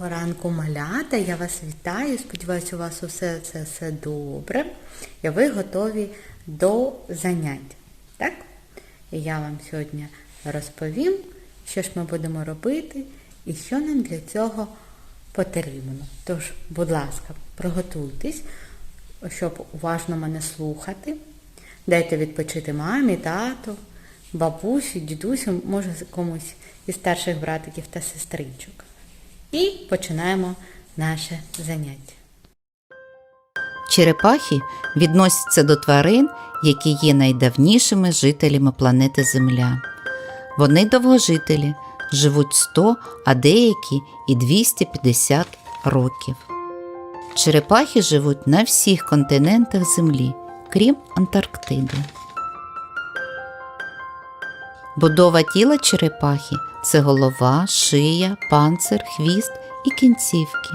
Ранку, малята. Я вас вітаю. Сподіваюся, у вас усе це все добре. І ви готові до занять. Так? І я вам сьогодні розповім, що ж ми будемо робити і що нам для цього потрібно. Тож, будь ласка, приготуйтесь, щоб уважно мене слухати. Дайте відпочити мамі, тату, бабусі, дідусю, може комусь із старших братиків та сестричок. І починаємо наше заняття. Черепахи відносяться до тварин, які є найдавнішими жителями планети Земля. Вони довгожителі, живуть 100, а деякі і 250 років. Черепахи живуть на всіх континентах Землі, крім Антарктиди. Будова тіла черепахи це голова, шия, панцир, хвіст і кінцівки.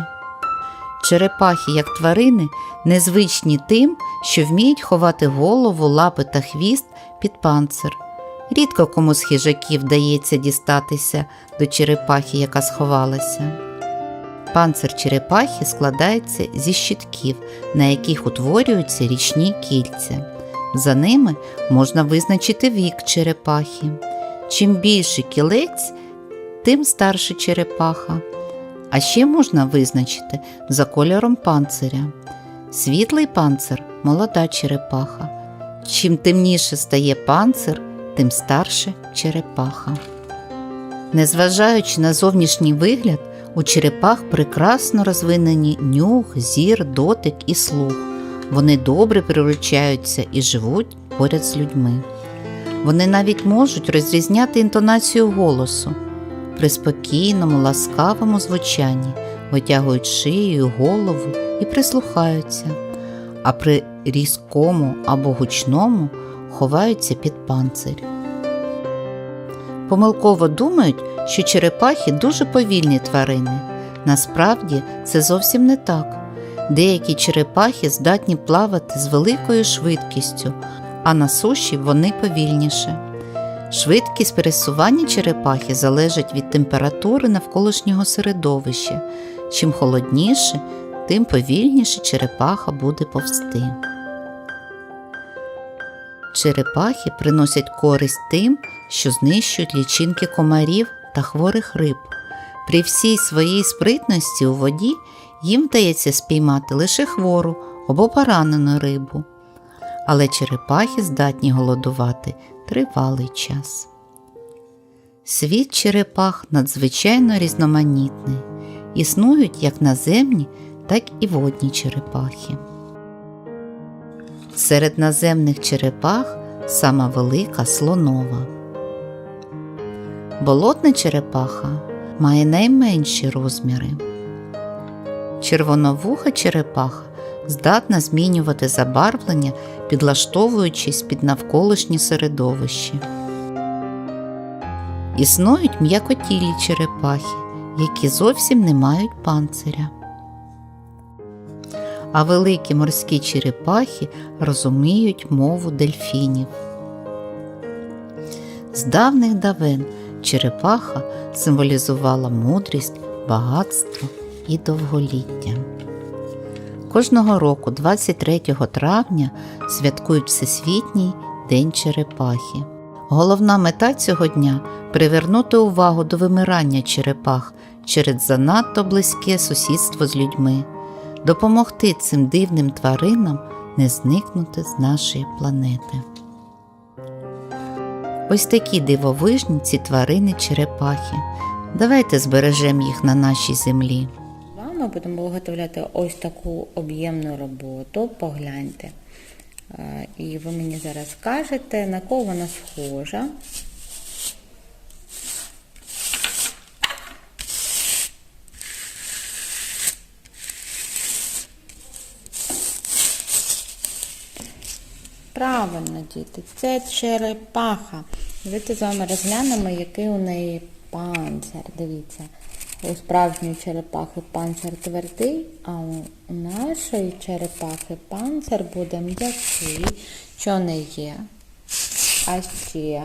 Черепахи, як тварини, незвичні тим, що вміють ховати голову, лапи та хвіст під панцир. Рідко кому з хижаків вдається дістатися до черепахи, яка сховалася. Панцир черепахи складається зі щитків, на яких утворюються річні кільця. За ними можна визначити вік черепахи. Чим більший кілець, тим старше черепаха. А ще можна визначити за кольором панциря. Світлий панцир молода черепаха. Чим темніше стає панцир, тим старше черепаха. Незважаючи на зовнішній вигляд, у черепах прекрасно розвинені нюх, зір, дотик і слух. Вони добре приручаються і живуть поряд з людьми. Вони навіть можуть розрізняти інтонацію голосу. При спокійному, ласкавому звучанні витягують шию, голову і прислухаються, а при різкому або гучному ховаються під панцир. Помилково думають, що черепахи дуже повільні тварини. Насправді це зовсім не так. Деякі черепахи здатні плавати з великою швидкістю, а на суші вони повільніше. Швидкість пересування черепахи залежить від температури навколишнього середовища. Чим холодніше, тим повільніше черепаха буде повсти. Черепахи приносять користь тим, що знищують лічинки комарів та хворих риб. При всій своїй спритності у воді їм вдається спіймати лише хвору або поранену рибу. Але черепахи здатні голодувати тривалий час. Світ черепах надзвичайно різноманітний. Існують як наземні, так і водні черепахи. Серед наземних черепах сама велика слонова. Болотна черепаха має найменші розміри. Червоновуха черепаха здатна змінювати забарвлення, підлаштовуючись під навколишнє середовище. Існують м'якотілі черепахи, які зовсім не мають панциря. А великі морські черепахи розуміють мову дельфінів. З давних давен черепаха символізувала мудрість, багатство і довголіття. Кожного року, 23 травня, святкують Всесвітній День черепахи. Головна мета цього дня привернути увагу до вимирання черепах через занадто близьке сусідство з людьми, допомогти цим дивним тваринам не зникнути з нашої планети. Ось такі дивовижні ці тварини черепахи. Давайте збережемо їх на нашій землі. Ми будемо виготовляти ось таку об'ємну роботу. Погляньте. І ви мені зараз скажете, на кого вона схожа. Правильно, діти, це черепаха. Давайте з вами розглянемо, який у неї панцир. Дивіться, у справжньої черепахи панцир твердий, а у нашої черепахи панцир буде м'який, що не є. А ще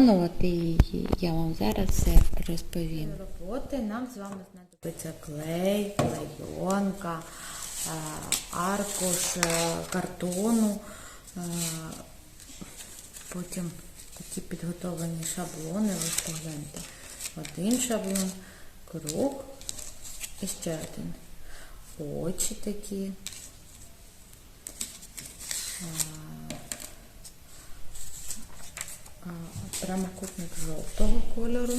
виконувати її, я вам зараз все розповім. Роботи нам з вами знадобиться клей, клейонка, е, аркуш е, картону, е, потім такі підготовлені шаблони, ось погляньте. Один шаблон, круг і ще один. Очі такі. А, прямокутник жовтого кольору.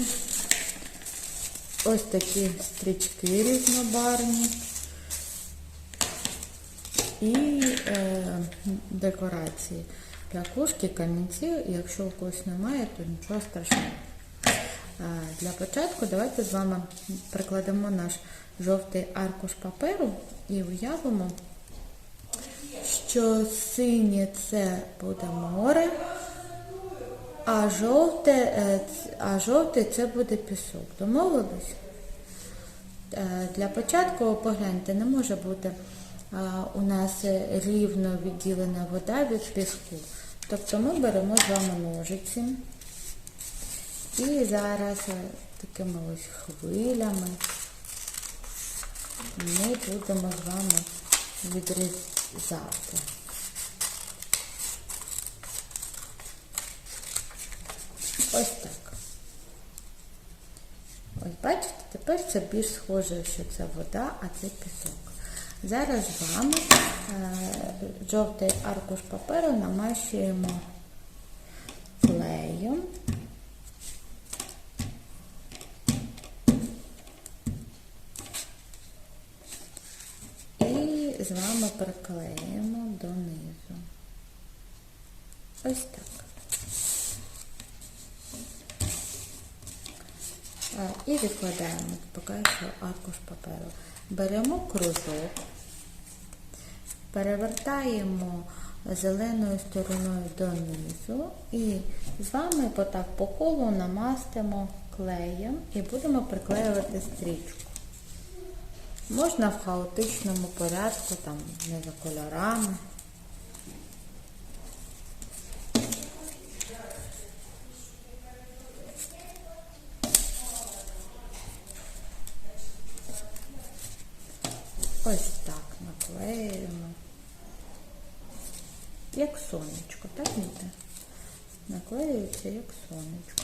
Ось такі стрічки різнобарвні. І е, декорації для кошки, камінці. Якщо у когось немає, то нічого страшного. Е, для початку давайте з вами прикладемо наш жовтий аркуш паперу і уявимо, що синє це буде море, а жовте, е, а жовтий це буде пісок. Домовились? Е, Для початку погляньте, не може бути е, у нас рівно відділена вода від піску. Тобто ми беремо з вами ножиці і зараз такими ось хвилями ми будемо з вами відрізати. Ось так. Ось бачите, тепер це більш схоже, що це вода, а це пісок. Зараз з вами е, жовтий аркуш паперу намащуємо клеєм. І з вами приклеїмо донизу. Ось так. І відкладаємо поки що аркуш паперу. Беремо кружок, перевертаємо зеленою стороною донизу і з вами отак по колу намастимо клеєм і будемо приклеювати стрічку. Можна в хаотичному порядку, там не за кольорами. Ось так наклеюємо. Як сонечко, так ніде? Наклеюється як сонечко.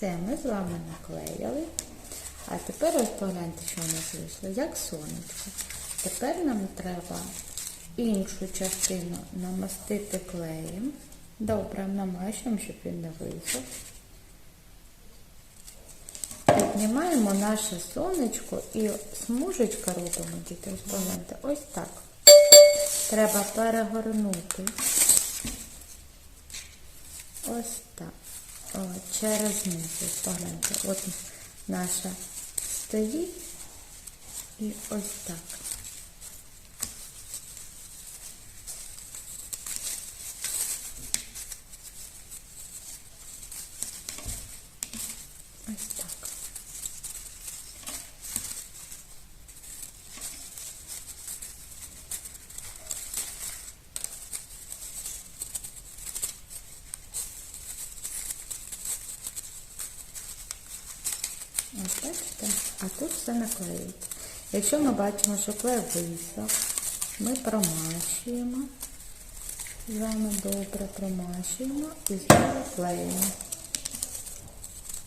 Все, ми з вами наклеїли. А тепер ось погляньте, що у нас вийшло, як сонечко. Тепер нам треба іншу частину намастити клеєм. Добре, намащуємо, щоб він не вийшов. Піднімаємо наше сонечко і смужечка робимо, діти, погляньте, ось так. Треба перегорнути. Ось так. Через низ. Погляньте. От наша стоїть. І ось так. Ось так. Ось бачите? А наклеїться. Якщо ми бачимо, що клей висох, ми промащуємо. З вами добре промащуємо і знову клеїмо.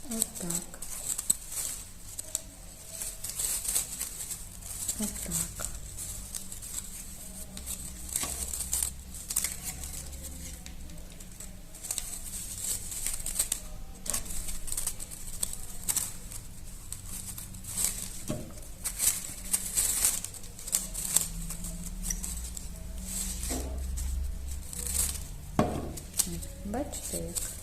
Ось так. Отак. Бачите як?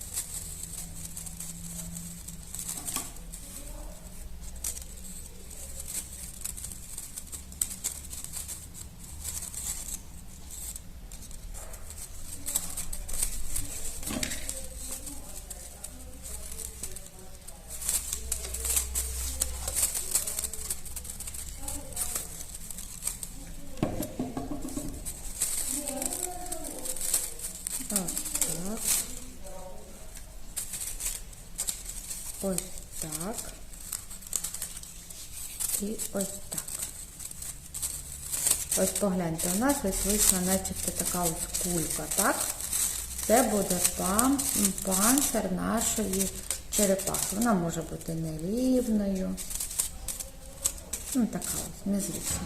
Ось так. Ось так. І ось так. Ось погляньте, у нас ось вийшла начебто така ось кулька, так? Це буде пан, панцир нашої черепахи. Вона може бути нерівною. Ну, така ось, незвична.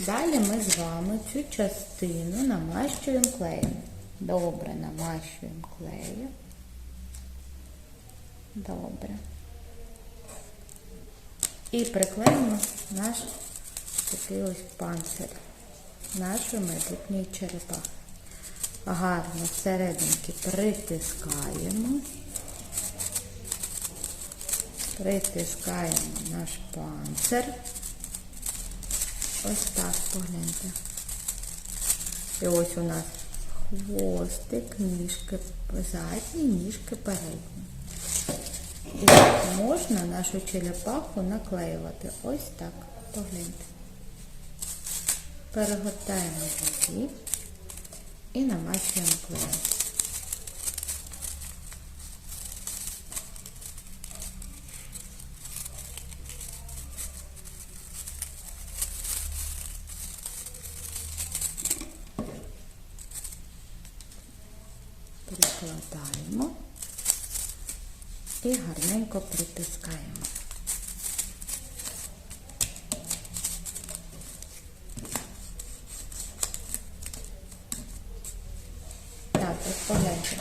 Далі ми з вами цю частину намащуємо клеєм. Добре, намащуємо клеєм. Добре. І приклеїмо наш такий ось панцир нашої майбутньої черепахи. Гарно всерединки притискаємо. Притискаємо наш панцир. Ось так погляньте. І ось у нас хвостик, ніжки задні, ніжки передні. І можна нашу черепаху наклеювати ось так. Погляньте. Перегортаємо її і намачуємо клеєм. І гарненько притискаємо. Так, ось погляньте.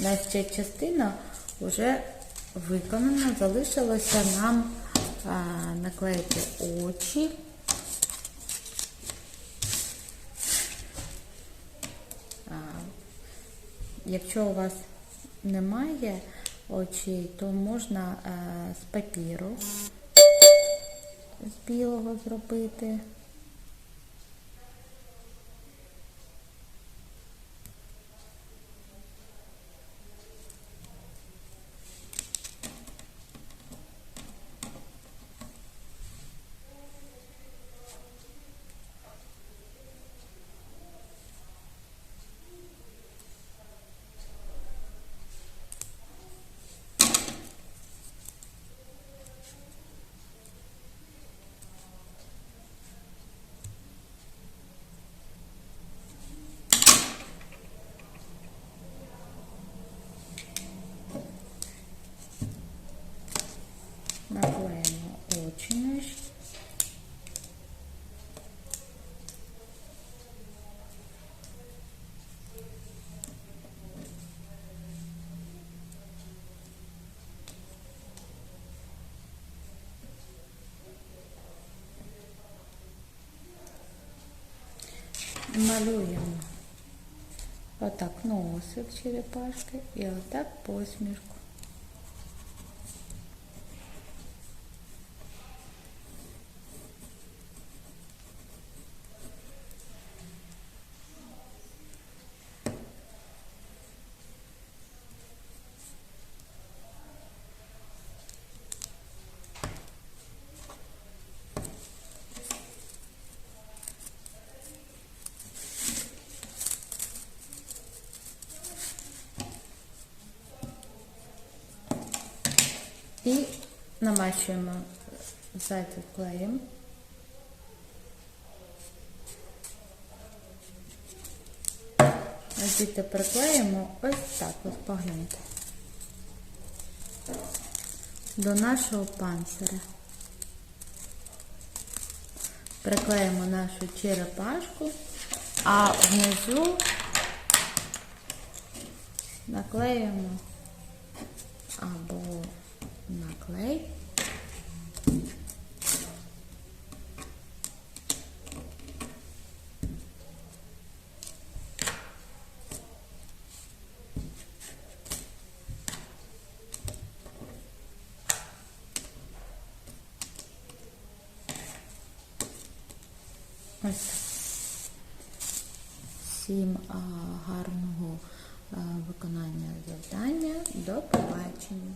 У ця частина вже виконана. Залишилося нам а, наклеїти очі. Якщо у вас немає очей, то можна е, з папіру з білого зробити. Наклеїмо очі наші. Малюємо отак носик черепашки і отак посмішку. І намащуємо ззаді клеєм. А Діти приклеїмо ось так, ось погляньте. До нашого панциря. приклеїмо нашу черепашку, а внизу наклеїмо або наклей. Всім гарного виконання завдання. До побачення.